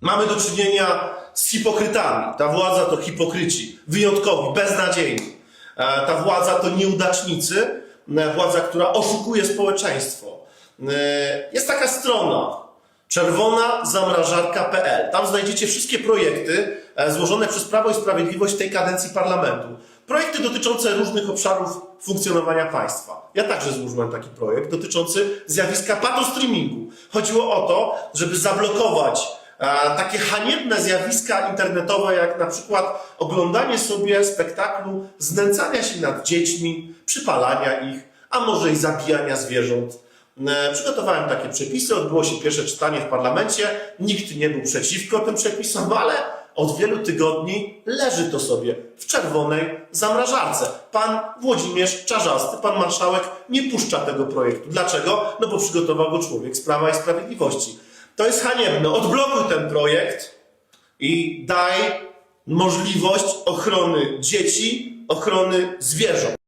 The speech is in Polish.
Mamy do czynienia z hipokrytami. Ta władza to hipokryci, wyjątkowi, beznadziejni. E, Ta władza to nieudacznicy, e, władza, która oszukuje społeczeństwo. E, Jest taka strona czerwona zamrażarka.pl. Tam znajdziecie wszystkie projekty złożone przez Prawo i Sprawiedliwość w tej kadencji parlamentu. Projekty dotyczące różnych obszarów funkcjonowania państwa. Ja także złożyłem taki projekt dotyczący zjawiska patostreamingu. Chodziło o to, żeby zablokować takie haniebne zjawiska internetowe, jak na przykład oglądanie sobie spektaklu znęcania się nad dziećmi, przypalania ich, a może i zabijania zwierząt. E, Przygotowałem takie przepisy, odbyło się pierwsze czytanie w parlamencie, nikt nie był przeciwko tym przepisom, ale od wielu tygodni leży to sobie w czerwonej zamrażarce. Pan Włodzimierz Czarzasty, pan marszałek, nie puszcza tego projektu. Dlaczego? No bo przygotował go człowiek z Prawa i Sprawiedliwości. To jest haniebne. Odblokuj ten projekt i daj możliwość ochrony dzieci, ochrony zwierząt.